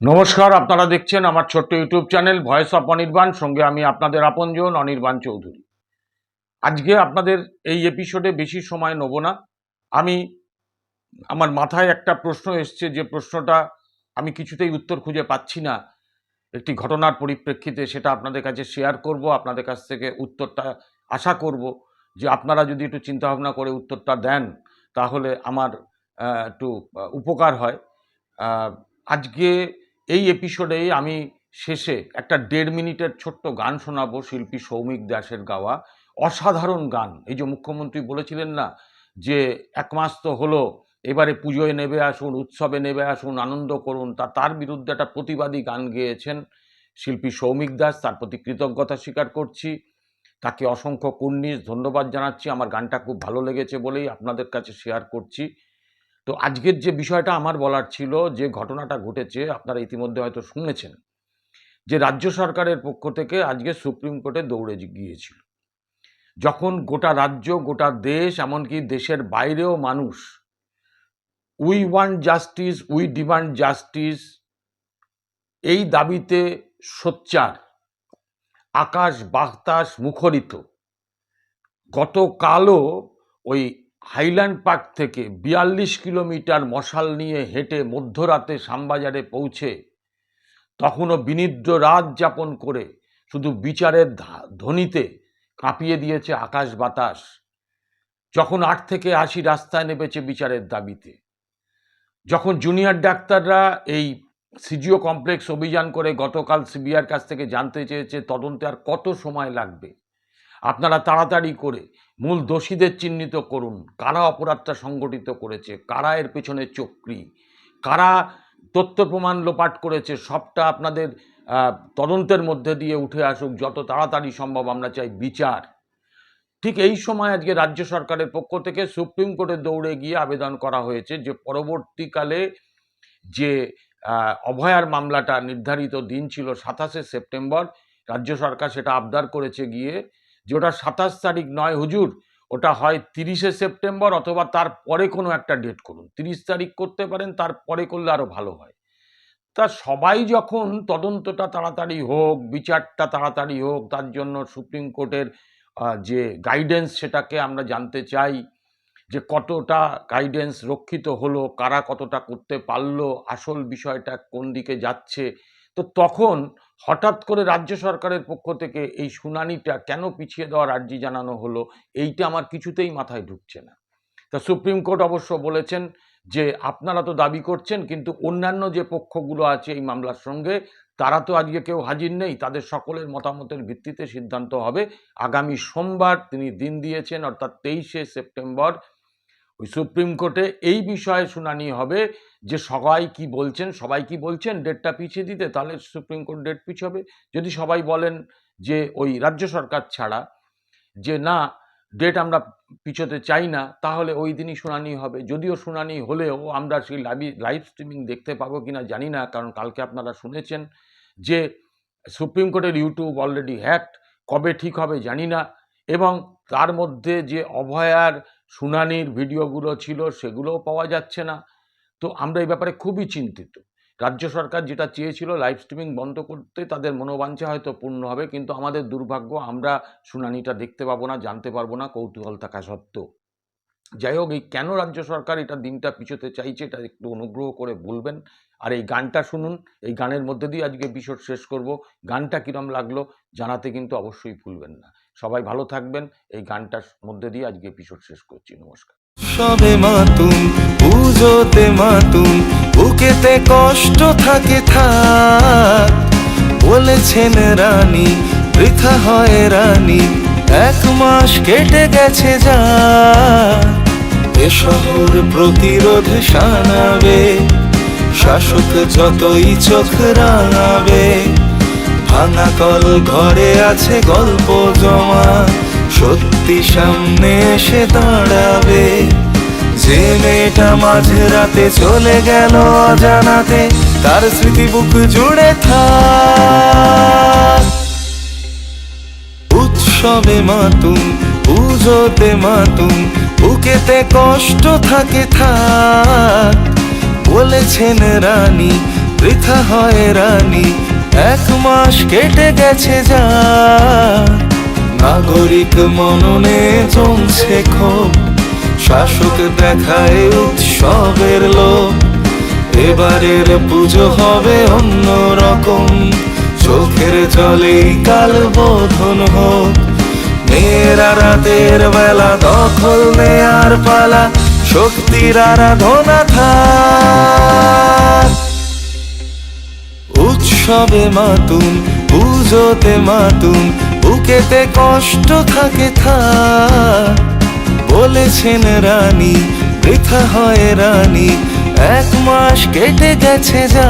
নমস্কার, আপনারা দেখছেন আমার ছোট্ট YouTube channel voice of Anirban. সঙ্গে আমি আপনাদের আপনজন, অনির্বাণ চৌধুরী। আজকে আপনাদের এই এপিসোডে বেশি সময় নেব না। আমি, আমার মাথায় একটা প্রশ্ন এসছে, যে প্রশ্নটা আমি কিছুতেই উত্তর খুঁজে পাচ্ছি না। একটি ঘটনার পরিপ্রেক্ষিতে সেটা আপনাদের কাছে শেয়ার করব, আপনাদের কাছ থেকে উত্তরটা আশা করব, যে আপনারা যদি একটু চিন্তাভাবনা করে উত্তরটা দেন, তাহলে আমার একটু উপকার হয়। আজকে এই এপিসোডেই আমি শেষে একটা দেড় মিনিটের ছোট্ট গান শোনাবো শিল্পী সৌমিক দাসের গাওয়া অসাধারণ গান। এই যে মুখ্যমন্ত্রী বলেছিলেন না যে এক মাস তো হলো, এবারে পুজোয় নেবে আসুন, উৎসবে নেবে আসুন, আনন্দ করুন, তা তার বিরুদ্ধে একটা প্রতিবাদী গান গেয়েছেন শিল্পী সৌমিক দাস। তার প্রতি কৃতজ্ঞতা স্বীকার করছি। তাকে অসংখ্য কুর্নিশ ধন্যবাদ জানাচ্ছি। আমার গানটা খুব ভালো লেগেছে বলেই আপনাদের কাছে শেয়ার করছি। তো আজকের যে বিষয়টা আমার বলার ছিল, যে ঘটনাটা ঘটেছে, আপনারা ইতিমধ্যে হয়তো শুনেছেন, যে রাজ্য সরকারের পক্ষ থেকে আজকে সুপ্রিম কোর্টে দৌড়ে গিয়েছিল। যখন গোটা রাজ্য, গোটা দেশ, এমনকি দেশের বাইরেও মানুষ we want justice we demand justice এই দাবিতে সোচ্চার, আকাশ বাতাস মুখরিত, গতকালও ওই হাইল্যান্ড পার্ক থেকে বিয়াল্লিশ কিলোমিটার মশাল নিয়ে হেঁটে মধ্যরাতে শ্যামবাজারে পৌঁছে তখনও বিনিদ্র রাত যাপন করে শুধু বিচারের ধ্বনিতে কাঁপিয়ে দিয়েছে আকাশ বাতাস। যখন আট থেকে আশি রাস্তায় নেমেছে বিচারের দাবিতে। যখন জুনিয়র ডাক্তাররা এই সিজিও কমপ্লেক্স অভিযান করে গতকাল সিবিআর কাছ থেকে জানতে চেয়েছে, তদন্তে আর কত সময় লাগবে? আপনারা তাড়াতাড়ি করে মূল দোষীদের চিহ্নিত করুন। কারা অপরাধটা সংগঠিত করেছে? কারা এর পেছনে চক্রী? কারা তথ্য প্রমাণ লোপাট করেছে? সবটা আপনাদের তদন্তের মধ্যে দিয়ে উঠে আসুক। যত তাড়াতাড়ি সম্ভব আমরা চাই বিচার। ঠিক এই সময় আজকে রাজ্য সরকারের পক্ষ থেকে সুপ্রিম কোর্টে দৌড়ে গিয়ে আবেদন করা হয়েছে যে, পরবর্তীকালে যে অভয়ার মামলাটা নির্ধারিত দিন ছিল সাতাশে সেপ্টেম্বর, রাজ্য সরকার সেটা আবদার করেছে গিয়ে যে ওটা সাতাশ তারিখ নয়, হুজুর, ওটা হয় তিরিশে সেপ্টেম্বর অথবা তার পরে কোনো একটা ডেট করুন। তিরিশ তারিখ করতে পারেন, তার পরে করলে আরও ভালো হয়। তা সবাই যখন তদন্তটা তাড়াতাড়ি হোক, বিচারটা তাড়াতাড়ি হোক, তার জন্য সুপ্রিম কোর্টের যে গাইডেন্স সেটাকে আমরা জানতে চাই, যে কতটা গাইডেন্স রক্ষিত হলো, কারা কতটা করতে পারল, আসল বিষয়টা কোন দিকে যাচ্ছে তো তখন হঠাৎ করে রাজ্য সরকারের পক্ষ থেকে এই শুনানিটা কেন পিছিয়ে দেওয়ার আর্জি জানানো হলো, এইটা আমার কিছুতেই মাথায় ঢুকছে না। তা সুপ্রিম কোর্ট অবশ্য বলেছেন যে আপনারা তো দাবি করছেন, কিন্তু অন্যান্য যে পক্ষগুলো আছে এই মামলার সঙ্গে, তারা তো আজকে কেউ হাজির নেই, তাদের সকলের মতামতের ভিত্তিতে সিদ্ধান্ত হবে। আগামী সোমবার তিনি দিন দিয়েছেন, অর্থাৎ তেইশে সেপ্টেম্বর ওই সুপ্রিম কোর্টে এই বিষয়ে শুনানি হবে যে সবাই কি বলছেন, সবাই কি বলছেন, ডেটটা পিছিয়ে দিতে, তাহলে সুপ্রিম কোর্ট ডেট পিছাবে। যদি সবাই বলেন যে ওই রাজ্য সরকার ছাড়া যে না, ডেট আমরা পিছোতে চাই না, তাহলে ওই দিনই শুনানি হবে। যদিও শুনানি হলেও আমরা সেই লাইভ লাইভ স্ট্রিমিং দেখতে পাবো কিনা জানি না, কারণ কালকে আপনারা শুনেছেন যে সুপ্রিম কোর্টের ইউটিউব অলরেডি হ্যাকড, কবে ঠিক হবে জানি না, এবং তার মধ্যে যে অভয়ার শুনানির ভিডিওগুলো ছিল, সেগুলোও পাওয়া যাচ্ছে না। তো আমরা এই ব্যাপারে খুবই চিন্তিত। রাজ্য সরকার যেটা চেয়েছিল লাইভ স্ট্রিমিং বন্ধ করতে, তাদের মনোবাঞ্ছা হয়তো পূর্ণ হবে, কিন্তু আমাদের দুর্ভাগ্য, আমরা শুনানিটা দেখতে পাবো না, জানতে পারব না কৌতূহল থাকা সত্ত্বেও। যাই হোক, এই কেন রাজ্য সরকার এটা দিনটা পিছোতে চাইছে, এটা একটু অনুগ্রহ করে বলবেন। আর এই গানটা শুনুন, এই গানের মধ্যে দিয়ে আজকে বিষয় শেষ করব। গানটা কিরম লাগল জানাতে কিন্তু অবশ্যই ভুলবেন না। সবাই ভালো থাকবেন। এই গানটার মধ্যে দিয়ে আজকে এপিসোড শেষ করছি। নমস্কার। সবে মাতুম, পুজোতে মাতুম, বুকেতে কষ্ট থাকে থাক। বলেছেন রানী, বৃথা হয় রানী, এক মাস কেটে গেছে যা এ শহর প্রতিরোধ সানাবে শাসক যতই চোখ রাঙাবে। ভাঙা কল ঘরে আছে গল্প জমা। সত্যি সামনে এসে দাঁড়াবে। যে মেয়েটা মাঝে রাতে চলে গেল অজানাতে, তার স্মৃতি বুক জুড়ে থাক। উৎসবে মাতুম, পুজোতে মাতুম, বুকেতে কষ্ট থাকে থাক। বলেছেন রানী, বৃথা হয় রানী এক মাস কেটে গেছে যা। নাগরিক মননে জমছে ক্ষোভ। শাসক দেখায় উৎসবের লোক এবারের পুজো হবে অন্য রকম। চোখের জলেই কাল বোধন হোক। মেয়েরা রাতের বেলা দখল নেয়ার পালা। শক্তির আরাধনা থাক। উৎসবে মাতুন, পুজোতে মাতুন, বুকেতে কষ্ট থাকে থা বলেছেন রানী, বৃথা হয় রানী, এক মাস কেটে গেছে যা।